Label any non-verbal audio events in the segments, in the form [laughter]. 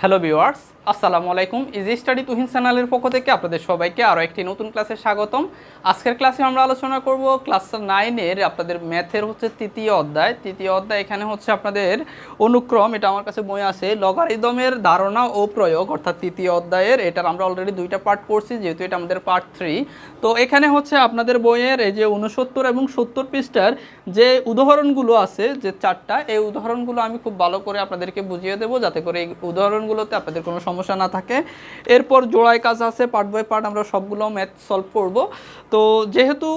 Hello viewers আসসালামু আলাইকুম। Easy study Tuhin চ্যানেলের পক্ষ থেকে আপনাদের সবাইকে আরও একটি নতুন ক্লাসে স্বাগতম। আজকের ক্লাসে আমরা আলোচনা করব ক্লাস নাইনের আপনাদের ম্যাথের হচ্ছে তৃতীয় অধ্যায়। তৃতীয় অধ্যায় এখানে হচ্ছে আপনাদের অনুক্রম, এটা আমার কাছে বই আছে লগারিদমের ধারণা ও প্রয়োগ, অর্থাৎ তৃতীয় অধ্যায়ের, এটার আমরা অলরেডি দুইটা পার্ট পড়ছি, যেহেতু এটা আমাদের পার্ট থ্রি তো এখানে হচ্ছে আপনাদের বইয়ের এই যে উনসত্তর এবং সত্তর পৃষ্ঠার যে উদাহরণগুলো আছে, যে চারটা, এই উদাহরণগুলো আমি খুব ভালো করে আপনাদেরকে বুঝিয়ে দেবো, যাতে করে এই উদাহরণগুলোতে আপনাদের কোনো সমস্যা না থাকে। এরপর জোড়ায় কাজ আছে পার্ট বাই পার্ট আমরা সবগুলো ম্যাথ সলভ করব। তো যেহেতু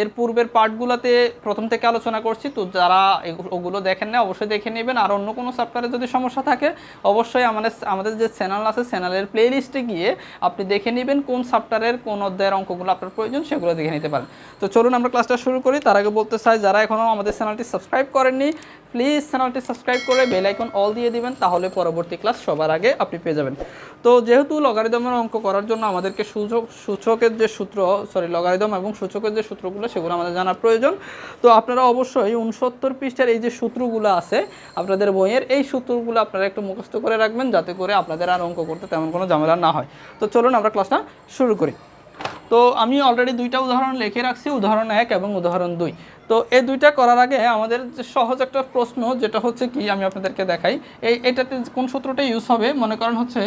এর পূর্বের পার্টগুলোতে প্রথম থেকে আলোচনা করছি, তো যারা ওগুলো দেখেন না, অবশ্যই দেখে নেবেন। আর অন্য কোনো চ্যাপ্টারে যদি সমস্যা থাকে, অবশ্যই আমাদের আমাদের যে চ্যানেল আছে চ্যানেলের প্লে লিস্টে গিয়ে আপনি দেখে নেবেন কোন চ্যাপ্টারের কোন অধ্যায়ের অঙ্কগুলো আপনার প্রয়োজন, সেগুলো দেখে নিতে পারেন। তো চলুন আমরা ক্লাসটা শুরু করি। তার আগে বলতে চাই, যারা এখনও আমাদের চ্যানেলটি সাবস্ক্রাইব করেননি প্লিজ চ্যানেলটি সাবস্ক্রাইব করে বেল আইকন অল দিয়ে দিবেন, তাহলে পরবর্তী ক্লাস সবার আগে আপনি পেয়ে যাবেন। তো যেহেতু লগারিদমের অঙ্ক করার জন্য আমাদেরকে সূচক, সূচকের যে সূত্র সরি লগারিদম এবং সূচকের যে সূত্রগুলো, সেগুলো আমাদের জানা প্রয়োজন। তো আপনারা অবশ্যই উনসত্তর পৃষ্ঠার এই যে সূত্রগুলো আছে, আপনাদের বইয়ের, এই সূত্রগুলো আপনারা একটু মুখস্থ করে রাখবেন, যাতে করে আপনাদের আর অঙ্ক করতে তেমন কোনো ঝামেলা না হয়। তো চলুন আমরা ক্লাসটা শুরু করি। তো আমি অলরেডি দুইটা উদাহরণ লিখে রাখছি উদাহরণ এক এবং উদাহরণ দুই। তো এই দুইটা করার আগে আমাদের যে সহজ একটা প্রশ্ন যেটা হচ্ছে কি আমি আপনাদেরকে দেখাই। এই এটাতে কোন সূত্রটা ইউজ হবে? মনে করেন হচ্ছে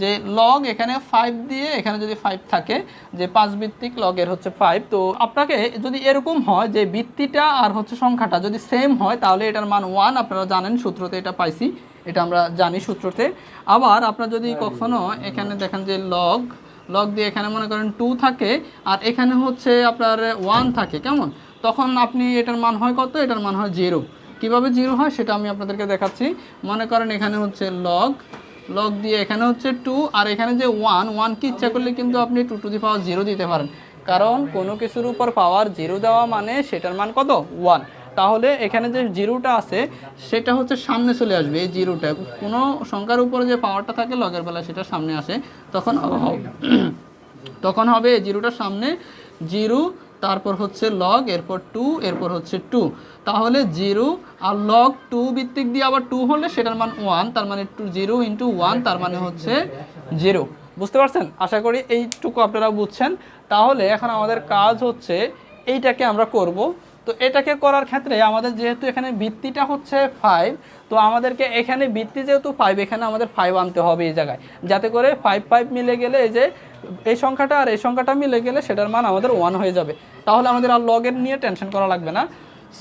যে লগ এখানে ফাইভ দিয়ে এখানে যদি ফাইভ থাকে যে পাঁচ ভিত্তিক লগের হচ্ছে ফাইভ তো আপনাকে যদি এরকম হয় যে ভিত্তিটা আর হচ্ছে সংখ্যাটা যদি সেম হয় তাহলে এটার মান ওয়ান আপনারা জানেন সূত্রতে এটা পাইছি এটা আমরা জানি সূত্রতে। আবার আপনার যদি কখনো এখানে দেখেন যে লগ লগ দিয়ে এখানে মনে করেন টু থাকে আর এখানে হচ্ছে আপনার ওয়ান থাকে, কেমন? তখন আপনি এটার মান হয় কত? এটার মান হয় জিরো কীভাবে জিরো হয় সেটা আমি আপনাদেরকে দেখাচ্ছি। মনে করেন এখানে হচ্ছে লগ লগ দিয়ে এখানে হচ্ছে টু আর এখানে যে ওয়ান ওয়ান কি ইচ্ছা করলে কিন্তু আপনি two two the power zero দিতে পারেন। কারণ কোনো কিছুর উপর পাওয়ার জিরো দেওয়া মানে সেটার মান কত? ওয়ান তাহলে এখানে যে জিরোটা আছে, সেটা হচ্ছে সামনে চলে আসবে এই জিরোটা। কোনো সংখ্যার উপরে যে পাওয়ারটা থাকে লগের বেলা সেটা সামনে আসে। তখন [clears throat] তখন হবে এই জিরোটার সামনে, জিরো, তারপর হচ্ছে লগ এরপর টু এরপর হচ্ছে টু তাহলে জিরো আর লগ টু ভিত্তিক দিয়ে আবার টু হলে সেটার মান ওয়ান তার মানে টু জিরো ইন্টু ওয়ান তার মানে হচ্ছে জিরো বুঝতে পারছেন? আশা করি এইটুকু আপনারা বুঝছেন। তাহলে এখন আমাদের কাজ হচ্ছে এইটাকে আমরা করব। তো এটাকে করার ক্ষেত্রে আমাদের যেহেতু এখানে ভিত্তিটা হচ্ছে ফাইভ তো আমাদেরকে এখানে ভিত্তি যেহেতু ফাইভ এখানে আমাদের ফাইভ আনতে হবে এই জায়গায়। যাতে করে ফাইভ ফাইভ মিলে গেলে এই যে এই সংখ্যাটা আর এই সংখ্যাটা মিলে গেলে সেটার মান আমাদের ওয়ান হয়ে যাবে। তাহলে আমাদের আর লগের নিয়ে টেনশন করা লাগবে না।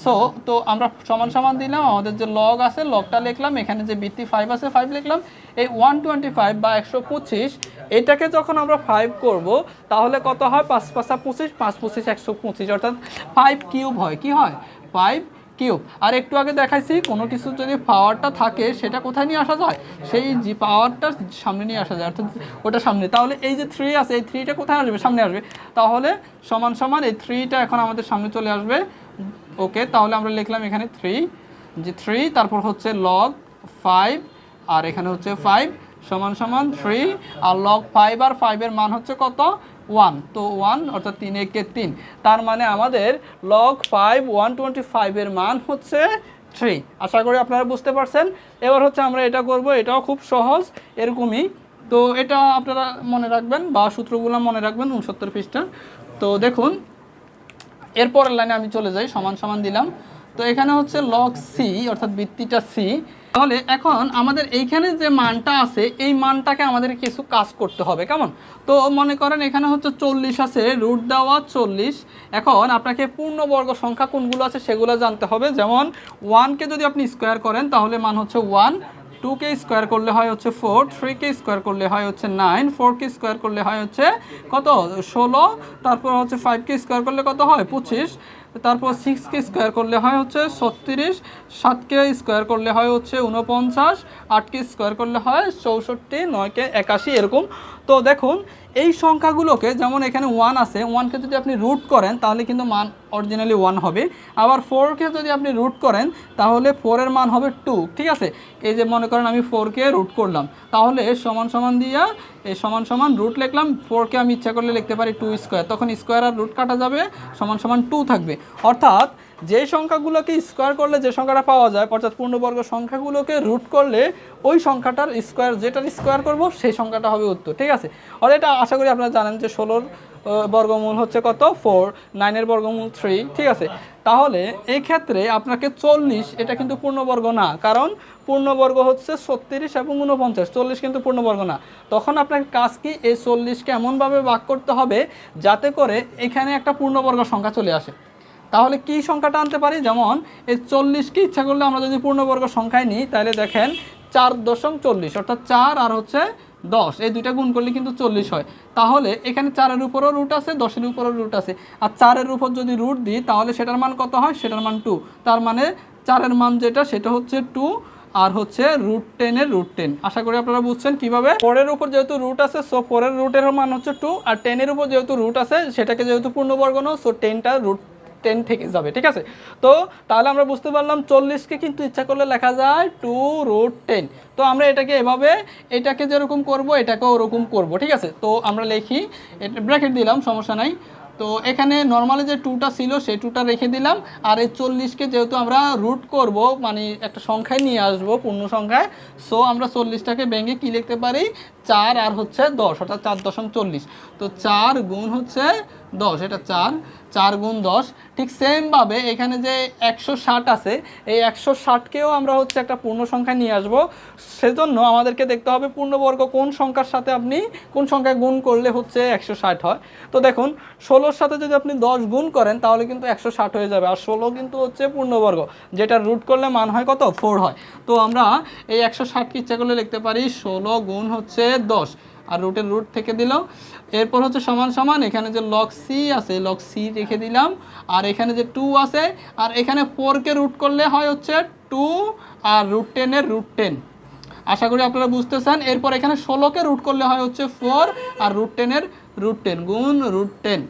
সো তো আমরা সমান সমান দিলাম, আমাদের যে লগ আছে লগটা লিখলাম, এখানে যে ভিত্তি ফাইভ আছে ফাইভ লিখলাম, এই ওয়ান টোয়েন্টি ফাইভ বা একশো পঁচিশ, এটাকে যখন আমরা ফাইভ করব, তাহলে কত হয়? পাঁচ পাঁচা পঁচিশ, পাঁচ, পঁচিশ, একশো পঁচিশ, অর্থাৎ ফাইভ কিউব হয়। কি হয়? ফাইভ কিউব আর একটু আগে দেখাইছি, কোনো কিছু যদি পাওয়ারটা থাকে, সেটা কোথায় নিয়ে আসা যায়? সেই যে পাওয়ারটা সামনে নিয়ে আসা যায়, অর্থাৎ ওটা সামনে। তাহলে এই যে থ্রি আছে, এই থ্রিটা কোথায় আসবে? সামনে আসবে। তাহলে সমান সমান এই থ্রিটা এখন আমাদের সামনে চলে আসবে। ওকে, তাহলে আমরা লিখলাম এখানে থ্রি যে থ্রি তারপর হচ্ছে লগ ফাইভ আর এখানে হচ্ছে ফাইভ সমান সমান থ্রি আর লগ ফাইভ আর ফাইভের মান হচ্ছে কত? ওয়ান তো ওয়ান অর্থাৎ তিন একে তিন, তার মানে আমাদের লগ ফাইভ ওয়ান টোয়েন্টি ফাইভের মান হচ্ছে থ্রি আশা করি আপনারা বুঝতে পারছেন। এবার হচ্ছে আমরা এটা করব, এটাও খুব সহজ, এরকমই। তো এটা আপনারা মনে রাখবেন, বা সূত্রগুলো মনে রাখবেন উনসত্তর পৃষ্ঠা তো দেখুন এরপরের লাইনে আমি চলে যাই, সমান সমান দিলাম। তো এখানে হচ্ছে লক সি অর্থাৎ বৃত্তিটা সি তাহলে এখন আমাদের এইখানে যে মানটা আছে, এই মানটাকে আমাদের কিছু কাজ করতে হবে, কেমন? তো মনে করেন এখানে হচ্ছে চল্লিশ আছে রুট দেওয়া চল্লিশ। এখন আপনাকে পূর্ণবর্গ সংখ্যা কোনগুলো আছে সেগুলো জানতে হবে। যেমন ওয়ানকে যদি আপনি স্কোয়ার করেন, তাহলে মান হচ্ছে ওয়ান টুকে স্কোয়ার করলে হয় হচ্ছে ফোর থ্রিকে স্কোয়ার করলে হয় হচ্ছে নাইন ফোরকে স্কোয়ার করলে হয় হচ্ছে কত? ষোলো, তারপর হচ্ছে ফাইভকে স্কোয়ার করলে কত হয়? পঁচিশ। তারপর সিক্সকে স্কোয়ার করলে হয় হচ্ছে ছত্রিশ সাতকে স্কোয়ার করলে হয় হচ্ছে উনপঞ্চাশ আটকে স্কোয়ার করলে হয় চৌষট্টি নয়কে একাশি, এরকম। তো দেখুন, এই সংখ্যাগুলোকে যেমন এখানে ওয়ান আছে ওয়ানকে যদি আপনি রুট করেন, তাহলে কিন্তু মান অরিজিনালি ওয়ান হবে। আবার ফোরকে যদি আপনি রুট করেন, তাহলে ফোরের মান হবে টু ঠিক আছে? এই যে মনে করেন আমি ফোরকে রুট করলাম, তাহলে সমান সমান দিয়া এই সমান সমান রুট লিখলাম ফোরকে আমি ইচ্ছা করলে লিখতে পারি টু স্কোয়ার তখন স্কোয়ার আর রুট কাটা যাবে, সমান সমান টু থাকবে। অর্থাৎ যেই সংখ্যাগুলোকে স্কোয়ার করলে যে সংখ্যাটা পাওয়া যায় অর্থাৎ পূর্ণবর্গ সংখ্যাগুলোকে রুট করলে ওই সংখ্যাটার স্কোয়ার যেটার স্কোয়ার করব, সেই সংখ্যাটা হবে উত্তর, ঠিক আছে? আর এটা আশা করি আপনারা জানেন যে ষোলোর বর্গমূল হচ্ছে কত? ফোর নাইনের বর্গমূল থ্রি ঠিক আছে? তাহলে এই ক্ষেত্রে আপনাকে চল্লিশ, এটা কিন্তু পূর্ণবর্গ না, কারণ পূর্ণবর্গ হচ্ছে ছত্রিশ এবং উনপঞ্চাশ চল্লিশ কিন্তু পূর্ণবর্গ না। তখন আপনাকে কাজ কি? এই চল্লিশকে এমনভাবে ভাগ করতে হবে যাতে করে এখানে একটা পূর্ণবর্গ সংখ্যা চলে আসে। তাহলে কি সংখ্যাটা আনতে পারি? যেমন, এই চল্লিশকে ইচ্ছা করলে আমরা যদি পূর্ণবর্গ সংখ্যায় নিই, তাহলে দেখেন চার দশম চল্লিশ, অর্থাৎ চার আর হচ্ছে দশ। এই দুইটা গুণ করলে কিন্তু চল্লিশ হয়। তাহলে এখানে চারের উপরও রুট আছে, দশের উপরও রুট আছে। আর চারের উপর যদি রুট দিই, তাহলে সেটার মান কত হয়? সেটার মান টু তার মানে চারের মান যেটা, সেটা হচ্ছে টু আর হচ্ছে রুট টেনের রুট টেন আশা করি আপনারা বুঝছেন কীভাবে? ফোরের উপর যেহেতু রুট আছে সো ফোরের রুটের মান হচ্ছে টু আর টেনের উপর যেহেতু রুট আছে, সেটাকে যেহেতু পূর্ণবর্গ নাও সো টেনটা রুট টেন থেকে যাবে, ঠিক আছে? তো তাহলে আমরা বুঝতে পারলাম চল্লিশকে কিন্তু ইচ্ছা করলে লেখা যায় টু রুট টেন তো আমরা এটাকে এভাবে, এটাকে যেরকম করব, এটাকেও ওরকম করব, ঠিক আছে? তো আমরা লিখি, এটা ব্র্যাকেট দিলাম, সমস্যা নাই। তো এখানে নর্মালি যে টুটা ছিল, সেই টুটা রেখে দিলাম। আর এই চল্লিশকে যেহেতু আমরা রুট করব মানে একটা সংখ্যায় নিয়ে আসব, পূর্ণ সংখ্যায় সো আমরা চল্লিশটাকে ব্যাঙ্গে কি লিখতে পারি? চার আর হচ্ছে দশ, অর্থাৎ চার দশম চল্লিশ। তো চার গুণ হচ্ছে দশ, এটা চার। চার গুণ দশ। ঠিক সেমভাবে এখানে যে একশো ষাট আছে, এই একশো ষাটকেও আমরা হচ্ছে একটা পূর্ণ সংখ্যায় নিয়ে আসব। সেজন্য আমাদেরকে দেখতে হবে পূর্ণবর্গ কোন সংখ্যার সাথে আপনি কোন সংখ্যায় গুণ করলে হচ্ছে একশো ষাট হয়। তো দেখুন, ষোলোর সাথে যদি আপনি দশ গুণ করেন, তাহলে কিন্তু একশো ষাট হয়ে যাবে। আর ষোলো কিন্তু হচ্ছে পূর্ণবর্গ, যেটা রুট করলে মান হয় কত? ফোর হয়। তো আমরা এই একশো ষাটকে ইচ্ছা করলে লিখতে পারি ষোলো গুণ হচ্ছে দশ। আর রুটের রুট থেকে দিল। এরপর হচ্ছে সমান সমান, এখানে যে লক সি আছে লক সি রেখে দিলাম। আর এখানে যে টু আছে, আর এখানে ফোরকে রুট করলে হয় হচ্ছে টু আর রুট টেনের রুট টেন আশা করি আপনারা বুঝতেছেন। এরপর এখানে ষোলোকে রুট করলে হয় হচ্ছে ফোর আর রুট টেনের রুট টেন গুণ রুট টেন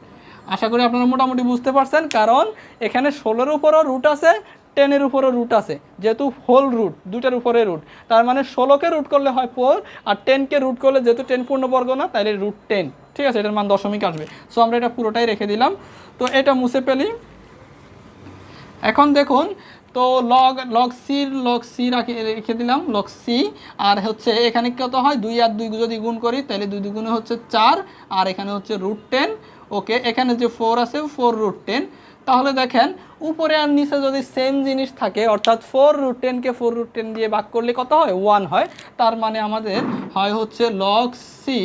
আশা করি আপনারা মোটামুটি বুঝতে পারছেন, কারণ এখানে ষোলোর উপরও রুট আছে টেনের উপরও রুট আছে, যেহেতু হোল রুট দুটার উপরে রুট তার মানে ষোলোকে রুট করলে হয় ফোর আর টেনকে রুট করলে যেহেতু টেন পূর্ণবর্গ না, তাহলে রুট টেন ঠিক আছে? এটার মান দশমিক আসবে। সো আমরা এটা পুরোটাই রেখে দিলাম। তো এটা মুছে ফেলি। এখন দেখুন, তো লগ লগ সির লগ সি রাখে, রেখে দিলাম লগ সি আর হচ্ছে এখানে কত হয়? দুই আর দুই যদি গুণ করি, তাহলে দুই দুগুণে হচ্ছে চার, আর এখানে হচ্ছে রুট টেন ওকে এখানে যে ফোর আছে ফোর রুট টেন তাহলে দেখেন উপরে আর নিচে যদি সেম জিনিস থাকে, অর্থাৎ ফোর রুট টেনকে ফোর রুট টেন দিয়ে ভাগ করলে কত হয়? ওয়ান হয়। তার মানে আমাদের হয় হচ্ছে লগ সি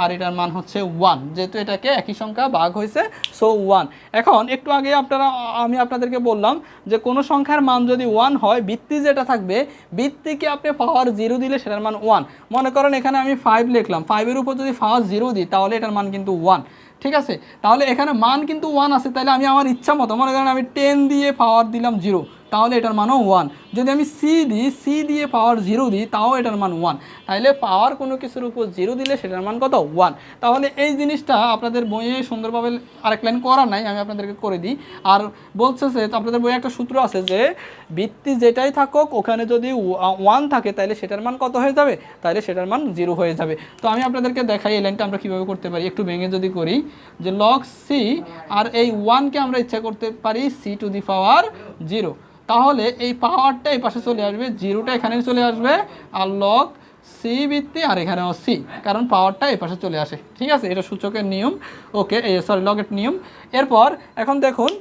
আর এটার মান হচ্ছে ওয়ান যেহেতু এটাকে একই সংখ্যা ভাগ হয়েছে সো ওয়ান এখন একটু আগে আপনারা, আমি আপনাদেরকে বললাম যে কোনো সংখ্যার মান যদি ওয়ান হয় বৃত্তি যেটা থাকবে বৃত্তিকে আপনি পাওয়ার জিরো দিলে সেটার মান ওয়ান মনে করেন এখানে আমি ফাইভ লিখলাম। ফাইভের উপর যদি পাওয়ার জিরো দিই, তাহলে এটার মান কিন্তু ওয়ান ঠিক আছে? তাহলে এখানে মান কিন্তু ওয়ান আছে, তাহলে আমি আমার ইচ্ছা মতো, মনে করেন আমি টেন দিয়ে পাওয়ার দিলাম জিরো তাহলে এটার মানও ওয়ান যদি আমি সি দিই সি দিয়ে পাওয়ার জিরো দিই, তাও এটার মান ওয়ান তাহলে পাওয়ার কোনো কিছুর উপর জিরো দিলে সেটার মান কত? ওয়ান তাহলে এই জিনিসটা আপনাদের বইয়ে সুন্দরভাবে আরেক লাইন করা নাই, আমি আপনাদেরকে করে দিই। আর বলছে যে, আপনাদের বইয়ে একটা সূত্র আছে যে বৃত্তি যেটাই থাকুক, ওখানে যদি ওয়ান থাকে তাহলে সেটার মান কত হয়ে যাবে? তাহলে সেটার মান জিরো হয়ে যাবে। তো আমি আপনাদেরকে দেখাই এই লাইনটা আমরা কীভাবে করতে পারি। একটু ভেঙে যদি করি, যে লগ সি আর এই ওয়ানকে আমরা ইচ্ছা করতে পারি C to the power zero তাহলে এই পাওয়ারটা এই পাশে চলে আসবে, জিরোটা এখানে চলে আসবে, আর লগ সি ভিত্তি, আর এখানেও সি কারণ পাওয়ারটা এই পাশে চলে আসে, ঠিক আছে? এটা সূচকের নিয়ম ওকে এই সরি লগের নিয়ম। এরপর, এখন দেখুন,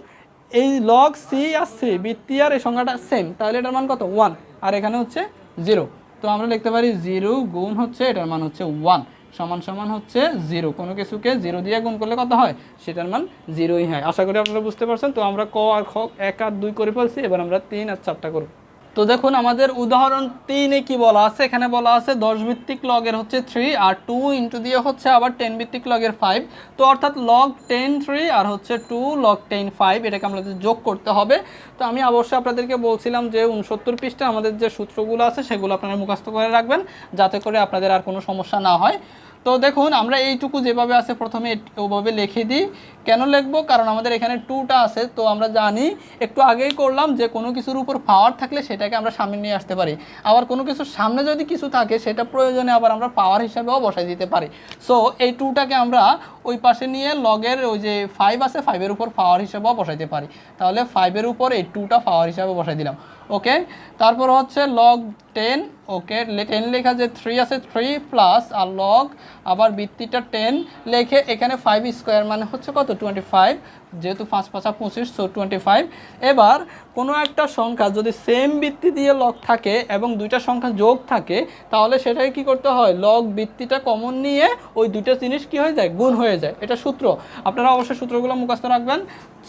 এই লগ সি আর সি বৃত্তি আর এই সংখ্যাটা সেম তাহলে এটার মান কত? ওয়ান আর এখানে হচ্ছে জিরো তো আমরা লিখতে পারি জিরো গুণ হচ্ছে, এটার মান হচ্ছে ওয়ান সমান সমান হচ্ছে জিরো কোনো কিছুকে জিরো দিয়ে গুণ করলে কত হয়? সেটার মান জিরোই হয়। আশা করি আপনারা বুঝতে পারছেন। তো আমরা ক আর খ, এক আর দুই করে ফেলছি, এবার আমরা তিন আর চারটা করব। তো দেখুন, আমাদের উদাহরণ তিনে কি বলা আছে? এখানে বলা আছে দশ ভিত্তিক লগের হচ্ছে থ্রি আর টু ইন্টু দিয়ে হচ্ছে আবার টেন ভিত্তিক লগের ফাইভ তো অর্থাৎ লগ টেন থ্রি আর হচ্ছে টু লগ টেন ফাইভ এটাকে আমাদের যোগ করতে হবে। তো আমি অবশ্যই আপনাদেরকে বলছিলাম যে উনসত্তর পৃষ্ঠা আমাদের যে সূত্রগুলো আছে, সেগুলো আপনারা মুখস্থ করে রাখবেন, যাতে করে আপনাদের আর কোনো সমস্যা না হয়। তো দেখুন, আমরা এইটুকু যেভাবে আছে প্রথমে ওভাবে লিখে দিই। কেন লিখব? কারণ আমাদের এখানে টুটা আছে, তো আমরা জানি একটু আগেই করলাম যে কোনো কিছুর উপর পাওয়ার থাকলে সেটাকে আমরা সামনে নিয়ে আসতে পারি। আবার কোনো কিছুর সামনে যদি কিছু থাকে, সেটা প্রয়োজনে আবার আমরা পাওয়ার হিসাবেও বসাই দিতে পারি। সো এই টুটাকে আমরা ওই পাশে নিয়ে লগের ওই যে ফাইভ আছে ফাইভের উপর পাওয়ার হিসাবেও বসাইতে পারি। তাহলে ফাইভের উপর এই টুটা পাওয়ার হিসাবে বসাই দিলাম। ওকে তারপর হচ্ছে লগ টেন ওকে টেন লেখা যে থ্রি আছে থ্রি প্লাস আর লগ আবার বৃত্তিটা টেন লেখে এখানে ফাইভ স্কোয়ার মানে হচ্ছে কত? টোয়েন্টি ফাইভ যেহেতু পাঁচ পাঁচা পঁচিশ সো টোয়েন্টি ফাইভ এবার কোনো একটা সংখ্যা যদি সেম বৃত্তি দিয়ে লগ থাকে এবং দুইটা সংখ্যা যোগ থাকে, তাহলে সেটাকে কি করতে হয়? লগ বৃত্তিটা কমন নিয়ে ওই দুইটা জিনিস কি হয়ে যায়? গুণ হয়ে যায়। এটা সূত্র। আপনারা অবশ্যই সূত্রগুলো মুখস্থ রাখবেন।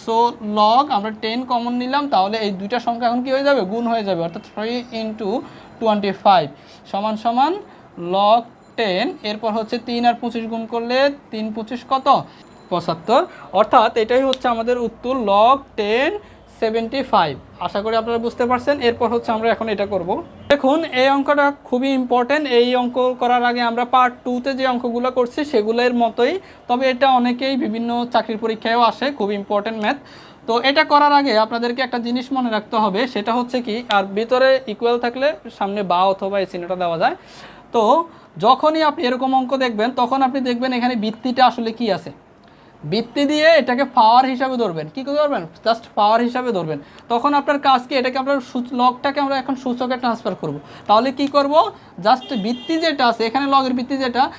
সো লগ আমরা টেন কমন নিলাম, তাহলে এই দুইটা সংখ্যা এখন কি হয়ে যাবে? গুণ হয়ে যাবে। অর্থাৎ থ্রি ইন্টু টোয়েন্টি ফাইভ সমান সমান লগ টেন এরপর হচ্ছে তিন আর পঁচিশ গুণ করলে তিন পঁচিশ কত? পঁচাত্তর। অর্থাৎ এটাই হচ্ছে আমাদের উত্তর লগ টেন সেভেন্টি ফাইভ আশা করি আপনারা বুঝতে পারছেন। এরপর হচ্ছে আমরা এখন এটা করব। দেখুন, এই অঙ্কটা খুবই ইম্পর্টেন্ট এই অঙ্ক করার আগে আমরা পার্ট টুতে যে অঙ্কগুলো করছি, সেগুলোর মতোই। তবে এটা অনেকেই বিভিন্ন চাকরির পরীক্ষায়ও আসে। খুব ইম্পর্টেন্ট ম্যাথ তো এটা করার আগে আপনাদেরকে একটা জিনিস মনে রাখতে হবে, সেটা হচ্ছে কি, আর ভিতরে ইকুয়াল থাকলে সামনে বা অথবা এই চিহ্নটা দেওয়া যায়। তো যখনই আপনি এরকম অঙ্ক দেখবেন, তখন আপনি দেখবেন এখানে বৃত্তিটা আসলে কি আছে। বৃত্তি দিয়ে এটাকে পাওয়ার হিসাবে ধরবেন। কী করে ধরবেন? জাস্ট পাওয়ার হিসাবে ধরবেন। তখন আপনার কাজকে এটাকে সূচ- লগটাকে আমরা এখন সূচকে ট্রান্সফার করব। তাহলে কি করব? জাস্ট বৃত্তি যেটা আছে, এখানে লগের বৃত্তি যেটা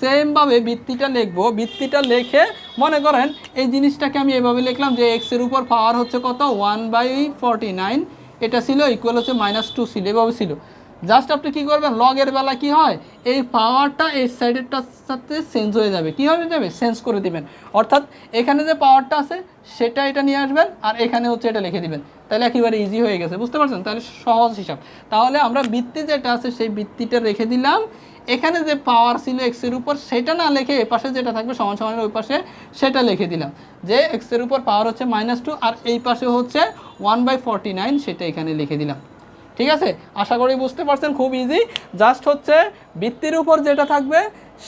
সেমভাবে বৃত্তিটা লিখব। বৃত্তিটা লিখে মনে করেন এই জিনিসটাকে আমি এভাবে লিখলাম যে এক্সের উপর পাওয়ার হচ্ছে কত? ওয়ান বাই ফর্টি নাইন এটা ছিল ইকুয়াল হচ্ছে মাইনাস টু ছিল, এভাবে ছিল। জাস্ট আপনি কি করবেন? লগের বেলা কি হয়? এই পাওয়ারটা এই সাইডেরটার সাথে চেঞ্জ হয়ে যাবে। কি হয়ে যাবে? চেঞ্জ করে দিবেন। অর্থাৎ এখানে যে পাওয়ারটা আছে, সেটা এটা নিয়ে আসবেন আর এখানে হচ্ছে এটা লিখে দিবেন। তাহলে একেবারে ইজি হয়ে গেছে। বুঝতে পারছেন? তাহলে সহজ হিসাব। তাহলে আমরা বৃত্তি যেটা আছে, সেই বৃত্তিটা রেখে দিলাম। এখানে যে পাওয়ার ছিল এক্সের উপর, সেটা না লিখে এ পাশে যেটা থাকবে সমান সমানের ওই পাশে সেটা লিখে দিলাম। যে এক্সের উপর পাওয়ার হচ্ছে মাইনাস টু আর এই পাশে হচ্ছে ওয়ান বাই ফর্টি নাইন সেটা এখানে লিখে দিলাম। ঠিক আছে? আশা করি বুঝতে পারছেন, খুব ইজি জাস্ট হচ্ছে বৃত্তির উপর যেটা থাকবে,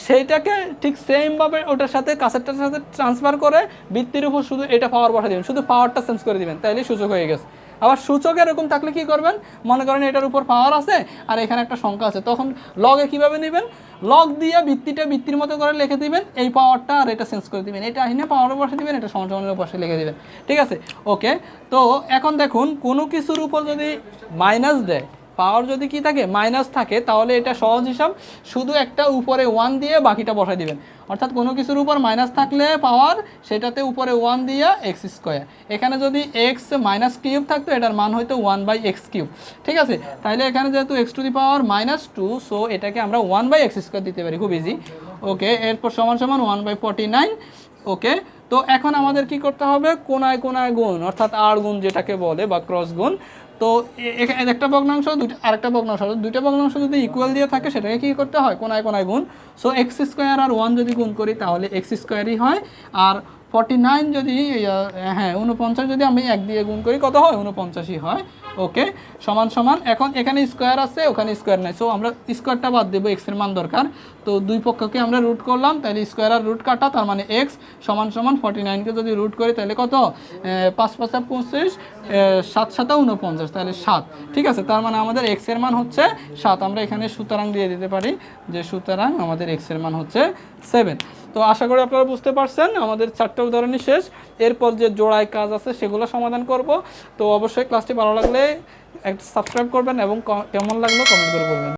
সেইটাকে ঠিক সেমভাবে ওটার সাথে কাছেরটার সাথে ট্রান্সফার করে বৃত্তির উপর শুধু এটা পাওয়ার বসা দিবেন। শুধু পাওয়ারটা চেঞ্জ করে দিবেন। তাইলে সুযোগ হয়ে গেছে। আবার সূচক এরকম থাকলে কি করবেন? মনে করেন এটার উপর পাওয়ার আছে আর এখানে একটা সংখ্যা আছে, তখন লগে কীভাবে নেবেন? লগ দিয়ে ভিত্তিটা ভিত্তির মতো করে লিখে দিবেন, এই পাওয়ারটা আর এটা চেঞ্জ করে দিবেন। এটা আহিনে পাওয়ারের পাশে দিবেন, এটা সমান সমানের পাশে লিখে দিবেন। ঠিক আছে? ওকে তো এখন দেখুন, কোনো কিছুর উপর যদি মাইনাস দেয় পাওয়ার যদি কি থাকে, মাইনাস থাকে, তাহলে এটা সহজ হিসাব। শুধু একটা উপরে ওয়ান দিয়ে বাকিটা বসাই দিবেন। অর্থাৎ কোনো কিছুর উপর মাইনাস থাকলে পাওয়ার, সেটাতে উপরে ওয়ান দিয়ে এক্স স্কোয়ার এখানে যদি এক্স মাইনাস কিউব থাকতো, এটার মান হয়তো ওয়ান বাই এক্স কিউব। ঠিক আছে? তাহলে এখানে যেহেতু X to the power minus two so এটাকে আমরা ওয়ান বাই এক্স স্কোয়ার দিতে পারি। খুব ইজি ওকে এরপর সমান সমান one by forty nine okay তো এখন আমাদের কি করতে হবে? কোনায় কোনায় গুণ, অর্থাৎ আর গুণ যেটাকে বলে, বা ক্রস গুণ তো একটা ভগ্নাংশ, দুইটা, আরেকটা ভগ্নাংশ। দুইটা ভগ্নাংশ যদি ইকুয়াল দিয়ে থাকে, সেটাকে কী করতে হয়? কোনায় কোনায় গুণ। সো এক্স স্কোয়ার আর ওয়ান যদি গুণ করি, তাহলে এক্স স্কোয়ারই হয়। আর ফর্টি নাইন যদি হ্যাঁ উনপঞ্চাশ যদি আমি এক দিয়ে গুণ করি, কত হয়? উনপঞ্চাশই হয়। ওকে, সমান সমান। এখন এখানে স্কোয়ার আছে, ওখানে স্কোয়ার নাই। সো আমরা স্কোয়ারটা বাদ দেবো এক্সের মান দরকার। তো দুই পক্ষকে আমরা রুট করলাম, তাহলে স্কোয়ার আর রুট কাটা, তার মানে এক্স সমান সমান ফর্টি নাইনকে যদি রুট করি, তাহলে কত? পাঁচ পাঁচা পঁচিশ সাত সাতা উনপঞ্চাশ তাহলে সাত। ঠিক আছে, তার মানে আমাদের এক্সের মান হচ্ছে সাত। আমরা এখানে সুতরাং দিয়ে দিতে পারি যে সুতরাং আমাদের এক্সের মান হচ্ছে সেভেন তো আশা করি আপনারা বুঝতে পারছেন, আমাদের চারটে উদাহরণই শেষ। এরপর যে জোড়ায় কাজ আছে, সেগুলো সমাধান করব। তো অবশ্যই ক্লাসটি ভালো লাগলে সাবস্ক্রাইব করবেন এবং কেমন লাগল কমেন্ট করে বলবেন।